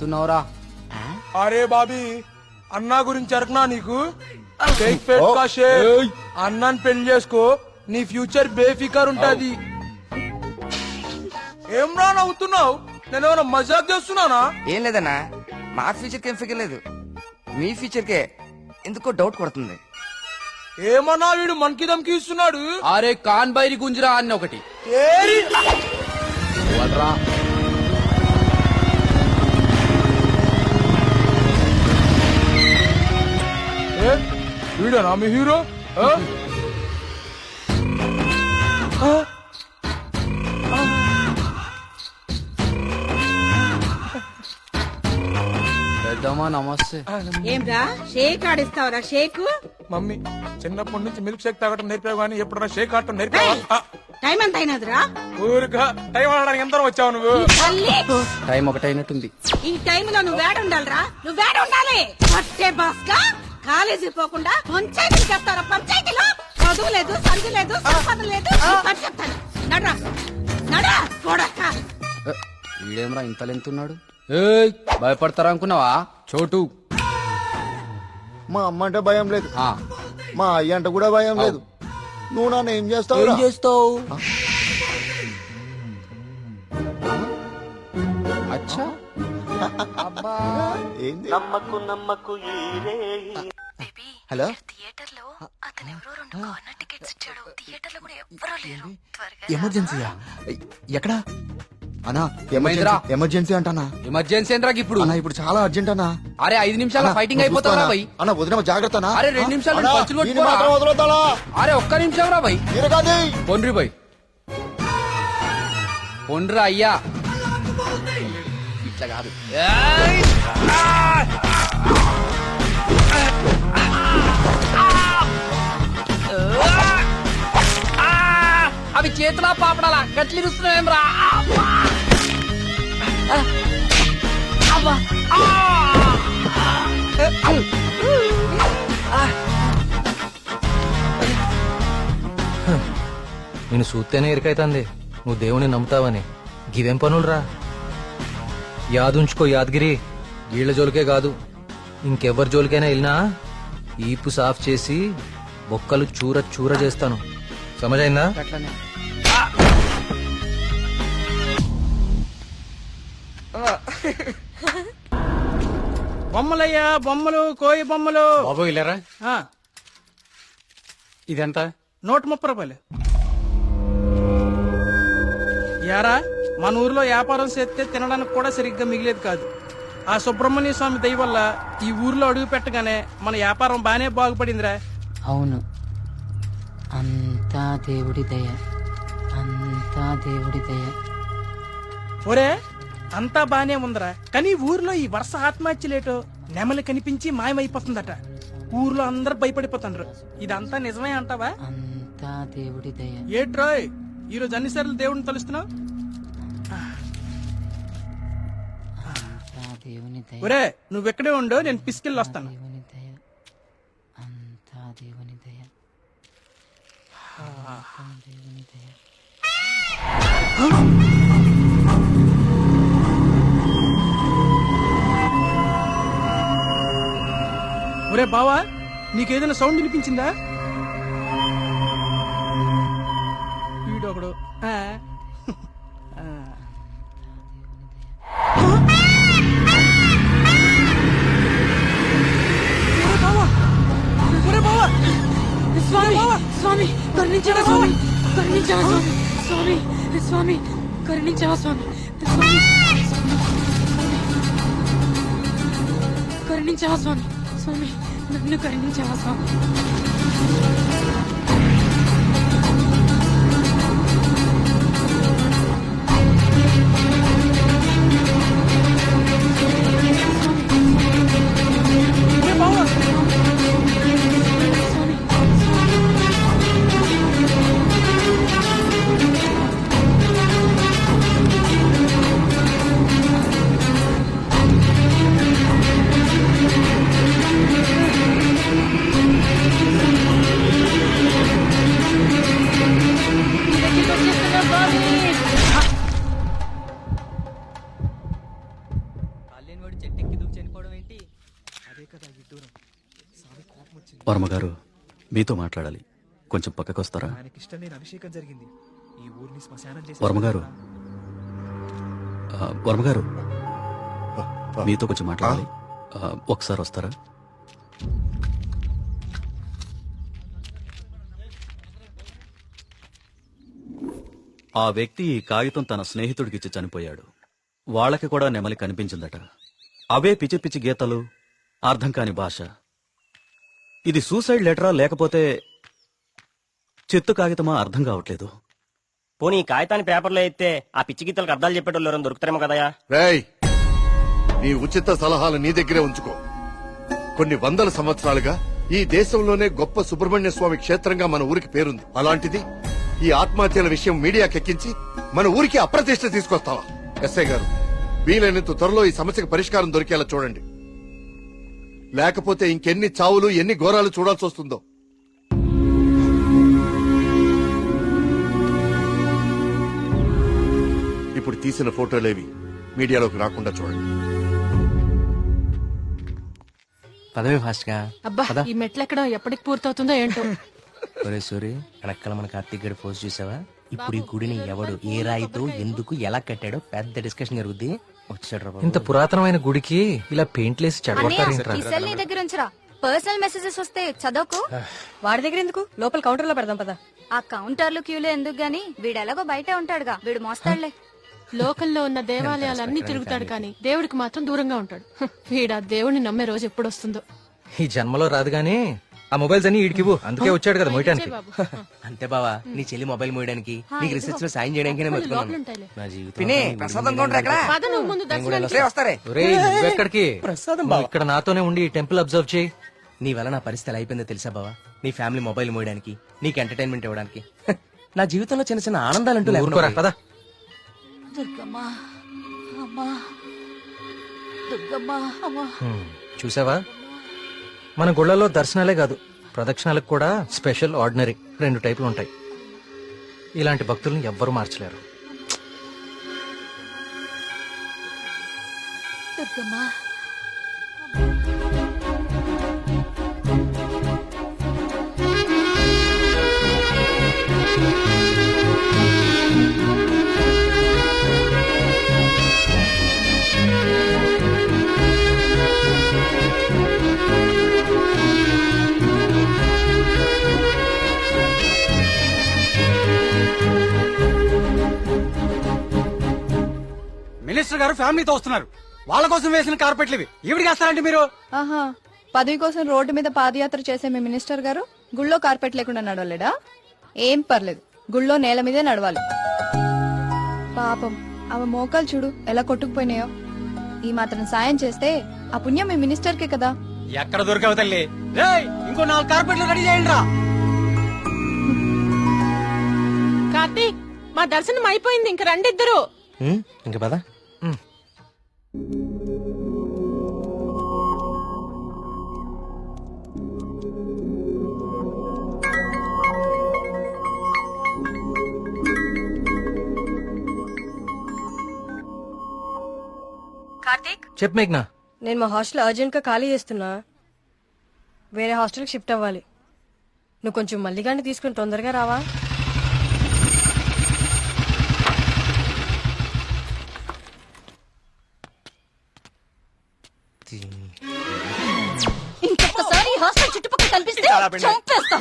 అవుతున్నావురా అరే బాబీ అన్నా గురించి అరకనా నీకు? అన్నాన్ని పెళ్ళి చేసుకో నీ ఫ్యూచర్ బేఫికర్ ఉంటది. ఏం రా నవ్వుతున్నావు? నేను ఏమైనా మజాక్ చేస్తున్నానా? ఏం లేదన్నా మా ఫ్యూచర్కి ఏం ఫిగర్ లేదు. మీ ఫ్యూచర్ కే ఎందుకో డౌట్ కొడుతుంది. ఏమన్నా వీడు మనకి దమ్కి ఇస్తున్నాడు? అరే కాన్ బైరి గుంజరా అన్న ఒకటి. వీడేనా మీ హీరో? పెద్దమ్మా నమస్తే. ఏంరా? షేక్ ఆడిస్తావరా? షేక్? మమ్మీ చిన్నప్పటి నుంచి మిల్క్ షేక్ తాగటం నేర్పావు కానీ ఎప్పుడన్నా షేక్ ఆడటం నేర్పావా? ఆ, టైం ఎంత అయినదిరా? ఊరుగా టైం ఆడడానికి ఎంత వచ్చావు నువ్వు? టైం ఒకటైనట్టుంది. ఈ టైంలో నువ్వు వేడ ఉండాలిరా నువ్వు వేడ ఉండాలి బాస్కా? కాలేజీ పోకుండా పంచాయతీలు చెప్తారా? పంచాయతీలో చదువు లేదు సంధి లేదు సంపద లేదు. చెప్తాను. నడరా. నడా కొడక ఏ, వీడేమ్రా ఇంత లెంతున్నాడు? ఏయ్ భయపడతారా అనుకున్నావా? చోటు. మా అమ్మ అంటే భయం లేదు. ఆ, మా అయ్య అంటే కూడా భయం లేదు. నువ్వు నన్ను ఏం చేస్తావు ఏం చేస్తావు? అచ్చా. ఏంది? Baby hello? థియేటర్లో అతను ఎవరో రెండు కార్నర్ టికెట్స్ ఇచ్చాడు. థియేటర్లో కూడా ఎవ్వరూ లేరు. త్వరగా ఎమర్జెన్సీయా? ఎక్కడా? అన్నా ఏమైందిరా? ఎమర్జెన్సీ ఎమర్జెన్సీ అంటానా ఎమర్జెన్సీ ఏంట్రా ఇప్పుడు? అన్నా ఇప్పుడు చాలా అర్జెంట్ అన్నా. అరే ఐదు నిమిషాల ఫైటింగ్ అయిపోతారా? భయ్ అన్నా వదిన జాగ్రత్త. అరే, రెండు నిమిషాలు పంచులు వదలొద్దాలా? అరే ఒక్క నిమిషం రా భయ్ తిరగది. పొండ్రి భయ్ పొండ్రా అయ్యా. ఇట్లా కాదు. అవి చేతులా పాపడాలా? గట్లిరుస్తున్నాయేం రా నేను చూస్తేనే ఎరికైతుంది నువ్వు దేవుని నమ్ముతావని. గివేం పనులురా? యాదుంచుకో యాదగిరి. వీళ్ళ జోలికే కాదు. ఇంకెవ్వరి జోలికైనా వెళ్ళినా ఈపు సాఫ్ చేసి బొక్కలు చూర చూర చేస్తాను. సమజైందా? బొమ్మలయ్యా బొమ్మలు కోయి బొమ్మలు. బాబు ఇల్లరా? ఆ, ఇదెంత? నూట ముప్పై రూపాయలు. యారా మన ఊర్లో వ్యాపారం చేస్తే తినడానికి కూడా సరిగ్గా మిగిలేదు కాదు. ఆ సుబ్రహ్మణ్య స్వామి దయ వల్ల ఈ ఊర్లో అడుగు పెట్టగానే మన వ్యాపారం బానే బాగుపడిందిరా. అవును. అంతా దేవుడి దయ. అంతా దేవుడి దయ. ఒరే అంతా బానే ఉందిరా. కానీ ఊర్లో ఈ వరుస ఆత్మహత్యలేటో నెమలి కనిపించి మాయమైపోతుందట. ఊర్లో అందరు భయపడిపోతుండ్రు. ఇదంతా నిజమే అంటావా? అంతా దేవుడి దయ. ఏట్రోయ్ ఈరోజు అన్నిసార్లు దేవుడిని తలుస్తున్నావు? అంతా దేవుని దయ. ఒరే నువ్వెక్కడే ఉండు నేను పిసికెళ్ళి వస్తాను. దేవుని దయ. అంతా దేవుని దయ. అంతా దేవుని దయ. ఒరే బావా నీకేదైనా సౌండ్ వినిపించిందా? వీడొకడు! స్వామి స్వామి కరుణించవా స్వామి? కరుణించవా స్వామి? స్వామి స్వామి కరుణించవా స్వామి స్వామి కరుణించవా స్వామి? స్వామి. నన్ను కరుణించావా స్వామి? మీతో మాట్లాడాలి. కొంచెం పక్కకు వస్తారా వర్మగారు. ఆ, వర్మగారు. మీతో కొంచెం మాట్లాడాలి. ఆ, ఒకసారి వస్తారా? ఆ వ్యక్తి ఈ కాగితం తన స్నేహితుడికిచ్చి చనిపోయాడు. వాళ్ళకి కూడా నెమలి కనిపించిందట. అవే పిచ్చి పిచ్చి గీతలు అర్థం కాని భాష. ఇది సూసైడ్ లెటరా లేకపోతే చెత్త కాగితమా అర్థం కావట్లేదు. పోనీ ఈ కాగితాన్ని పేపర్లో ఎత్తే ఆ పిచ్చి గీతలకు అర్థాలు చెప్పేటోళ్ళు ఎవరైనా దొరుకుతారేమో కదయా రేయ్ నీ ఉచిత సలహాలు నీ దగ్గరే ఉంచుకో. కొన్ని వందల సంవత్సరాలుగా ఈ దేశంలోనే గొప్ప సుబ్రహ్మణ్య స్వామి క్షేత్రంగా మన ఊరికి పేరుంది. అలాంటిది ఈ ఆత్మహత్యల విషయం మీడియాకెక్కించి మన ఊరికి అప్రతిష్ట తీసుకొస్తావా? ఎస్ఐ గారు వీలైనంత త్వరలో ఈ సమస్యకు పరిష్కారం దొరికేలా చూడండి. లేకపోతే ఇంకెన్ని చావులు ఎన్ని ఘోరాలు చూడాల్సి వస్తుందో. ఇప్పుడు తీసిన ఫోటోలేవి మీడియాలోకి రాకుండా చూడండి. పదవి ఫాస్ట్గా. అబ్బా ఈ మెట్లు ఎక్కడం ఎప్పటికి పూర్తవుతుందో ఏంటో. ఒరే సూరి వెనకాల మన కార్తీక్ గడి పోస్ట్ చూసావా? ఇప్పుడు ఈ గుడిని ఎవడు ఏ రాయితో ఎందుకు ఎలా కట్టాడో పెద్ద డిస్కషన్ జరుగుద్ది. ఇంత పురాతనమైన గుడికి ఇలా పెయింట్లేసి సెల్ నీ దగ్గర ఉంచరా? పర్సనల్ మెసేజెస్ వస్తే చదవకు. వాడి దగ్గర ఎందుకు? లోపల కౌంటర్లో పెడదాం పదా. ఆ కౌంటర్లు క్యూలు ఎందుకు గాని? వీడు ఎలాగో బయటే ఉంటాడుగా. వీడు మోస్తాడులే. లోకల్లో ఉన్న దేవాలయాలన్నీ తిరుగుతాడు కానీ దేవుడికి మాత్రం దూరంగా ఉంటాడు. వీడా దేవుడిని నమ్మే రోజు ఎప్పుడు వస్తుందో ఈ జన్మలో రాదు గానీ ఆ మొబైల్స్ అన్ని ఈడికివ్వు అందుకే వచ్చాడు కదా మొయటానికి అంతే బావా నీ చెల్లి మొబైల్ మోయడానికి నీకు రిసెర్చ్లో సాయం చేయడానికి నా జీవితం ప్రసాదం వస్తారే ఇక్కడ నాతోనే ఉండి ఈ టెంపుల్ అబ్జర్వ్ చేయి. నీ వల్ల నా పరిస్థితి అయిపోయిందో తెలుసా బావా? నీ ఫ్యామిలీ మొబైల్ మోయడానికి నీకు ఎంటర్టైన్మెంట్ ఇవ్వడానికి. నా జీవితంలో చిన్న చిన్న ఆనందాలంటూ లేకుండా అమ్మా. చూసావా? మన గుళ్ళలో దర్శనాలే కాదు ప్రదక్షిణాలకు కూడా స్పెషల్ ఆర్డినరీ రెండు టైపులు ఉంటాయి. ఇలాంటి భక్తులను ఎవ్వరూ మార్చలేరు. దుర్గమ్మా గారు ఫ్యామిలీతో వస్తున్నారు. వాళ్ళ కోసం వేసిన కార్పెట్లు ఇవి. ఈవిడికి వేస్తారంటే మీరు? ఆహా పదవి కోసం రోడ్డు మీద పాదయాత్ర చేసే మీ మినిస్టర్ గారు గుళ్ళో కార్పెట్ లేకుండా నడవలేడా? ఏం పర్లేదు గుళ్ళో నేల మీదే నడవాలి. పాపం ఆమె మోకాలు చూడు ఎలా కొట్టుకుపోయినాయో. ఈ మాత్రం సాయం చేస్తే ఆ పుణ్యం మీ మినిస్టర్ కే కదా. ఎక్కడ దొరికావు తల్లి? రేయ్ ఇంకో నాలుగు కార్పెట్లు రెడీ చేయండి రా కార్తీక్ మా దర్శనం అయిపోయింది. ఇంక రండి ఇద్దరు హ్మ్, ఇంక పదా. కార్తీక్? చెప్పు మేఘ్నా. నేను మా హాస్టల్ అర్జెంట్గా ఖాళీ చేస్తున్నా. వేరే హాస్టల్కి షిఫ్ట్ అవ్వాలి. నువ్వు కొంచెం మల్లిగాన్ని తీసుకుని తొందరగా రావా? ఇంకొకసారి హాస్టల్ చుట్టుపక్కల కనిపిస్తే చంపేస్తా.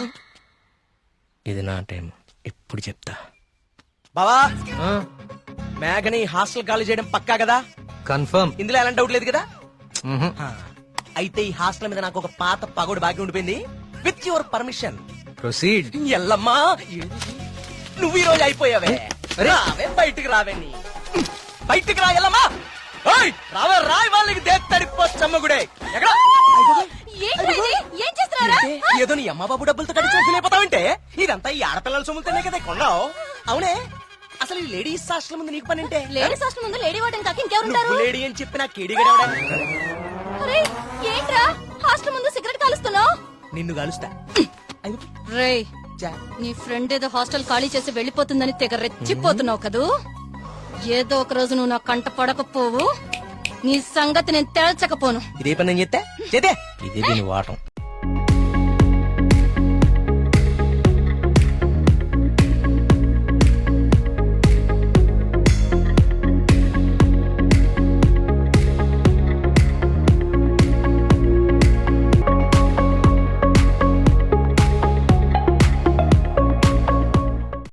ఇది నా టైం. ఎప్పుడు చెప్తా. బావా మేఘని హాస్టల్ ఖాళీ చేయడం పక్కా కదా? కన్ఫర్మ్. ఇందులో ఎలాంటి డౌట్ లేదు కదా? అయితే ఈ హాస్టల్ మీద నాకు ఒక పాత పగోడు బాకీ ఉండిపోయింది. విత్ యువర్ పర్మిషన్ ప్రొసీడ్ ఎల్లమ్మా నువ్వు ఈ రోజు అయిపోయావే. రావే బయటికి రావే నీ. బయటికి రా ఎల్లమ్మా. ఓయ్ రావే రాయ్ వాళ్ళకి దేత్తడిపో చమ్మగుడే ఎక్కడ? ఏదో నీ అమ్మ బాబు డబ్బులతో ఫీల్ అయిపోతావంటే ఇదంతా ఈ ఆడపిల్లల సొమ్ముతోనే కదా కొన్నావు? అవునే? అసలు ఈ లేడీస్ హాస్టల్ ముందు నీకు పని అంటే లేడీస్ హాస్టల్ ముందు లేడీ వార్డెన్ కాక ఇంకెవరుంటారు లేడీ అని చెప్పి నా కేడిగడవడా అరే ఏంట్రా? హాస్టల్ ముందు సిగరెట్ కాలుస్తున్నావు? నిన్ను కలుస్తా. రే నీ ఫ్రెండ్ ఏదో హాస్టల్ ఖాళీ చేసి వెళ్ళిపోతుందని తెగ రెచ్చిపోతున్నావు కదూ? ఏదో ఒక రోజు నువ్వు నా కంట పడకపోవు. నీ సంగతి నేను తేల్చకపోను. ఇదే పని నేను చెప్తే చేతే ఇదే దీని వాటం.